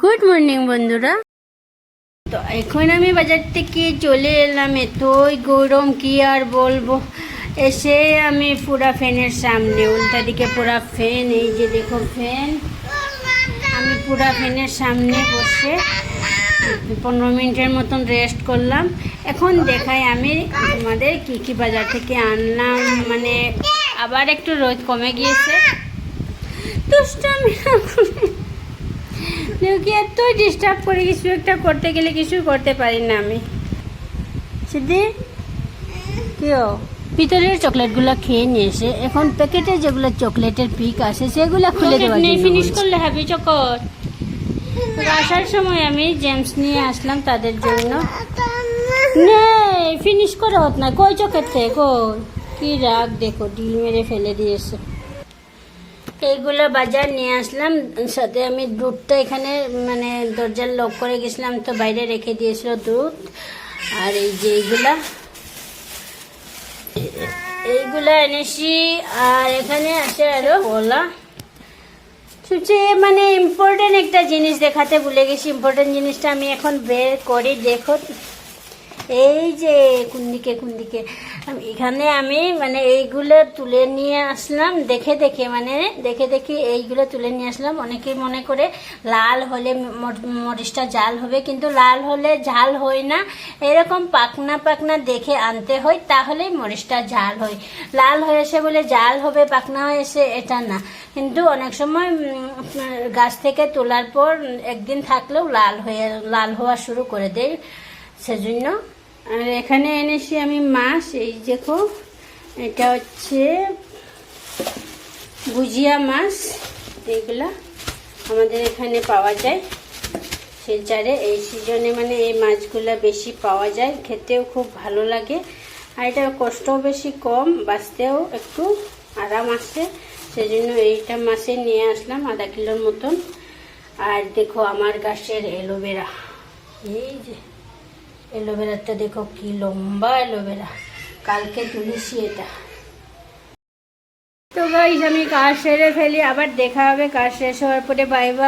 Good morning বন্ধুরা। তো এখন আমি বাজার থেকে চলে এলাম। এতই গরম, কি আর বলব? এসে আমি পুরা ফ্যানের সামনে, উল্টা দিকে পুরা ফ্যান, এই যে দেখো ফ্যান। আমি পুরা ফ্যানের সামনে বসে পনেরো মিনিটের মতন রেস্ট করলাম। এখন দেখাই আমি তোমাদের কি কি বাজার থেকে আনলাম। মানে আবার একটু রোদ কমে গিয়েছে। দুষ্টামি না করে। কি এতই ডিস্টার্ব করে কিছু একটা করতে গেলে কিছু করতে পারি না আমি। সিদ্ধি কেউ ভিতরের চকলেটগুলো খেয়ে নিয়ে এসে এখন প্যাকেটে যেগুলো চকলেটের পিক আসে সেগুলো খুলে জন্য ফিনিশ করলে হাবি চকট আসার সময় আমি জেমস নিয়ে আসলাম তাদের জন্য। নেই ফিনিশ করে হত না কই চকের থেকে? কই? কি রাগ দেখো ডিল মেরে ফেলে দিয়েছে। এইগুলো বাজার নিয়ে আসলাম। সাথে আমি দুধটা এখানে মানে দরজার লক করে গেছিলাম, তো বাইরে রেখে দিয়েছিল দুধ। আর এই যে এইগুলা। এইগুলা এনেছি, আর এখানে আছে আরও ওলা সবচেয়ে মানে ইম্পর্টেন্ট একটা জিনিস দেখাতে ভুলে গেছি। ইম্পর্টেন্ট জিনিসটা আমি এখন বের করি দেখো এই যে কোন দিকে কোন দিকে এখানে আমি মানে এইগুলো তুলে নিয়ে আসলাম, দেখে দেখে মানে দেখে দেখে এইগুলো তুলে নিয়ে আসলাম। অনেকেই মনে করে লাল হলে মরিচটা জাল হবে, কিন্তু লাল হলে ঝাল হয় না। এরকম পাকনা পাকনা দেখে আনতে হয় তাহলেই মরিচটা ঝাল হয়। লাল হয়েছে বলে জাল হবে পাকনা হয়েছে এটা না। কিন্তু অনেক সময় গাছ থেকে তোলার পর একদিন থাকলেও লাল হয়ে, লাল হওয়া শুরু করে দেয়। সেজন্য আর এখানে এনেছি আমি মাছ, এই দেখো, এটা হচ্ছে গুজিয়া মাছ এইগুলা আমাদের এখানে পাওয়া যায়। শিলচারে এই সিজনে মানে এই মাছগুলা বেশি পাওয়া যায়, খেতেও খুব ভালো লাগে। আর এটা কষ্টও বেশি কম, বাঁচতেও একটু আরাম আসে সেজন্য এইটা মাছে নিয়ে আসলাম আধা কিলোর মতন। আর দেখো আমার গাছের এলোভেরা এই যে। এলোভেরাটা দেখো কি লম্বা এলোভেরা। কালকে তুলেছি এটা। তো ভাই আমি কাজ সেরে ফেলি, আবার দেখা হবে, কাজ শেষ হওয়ার পরে বাই বাই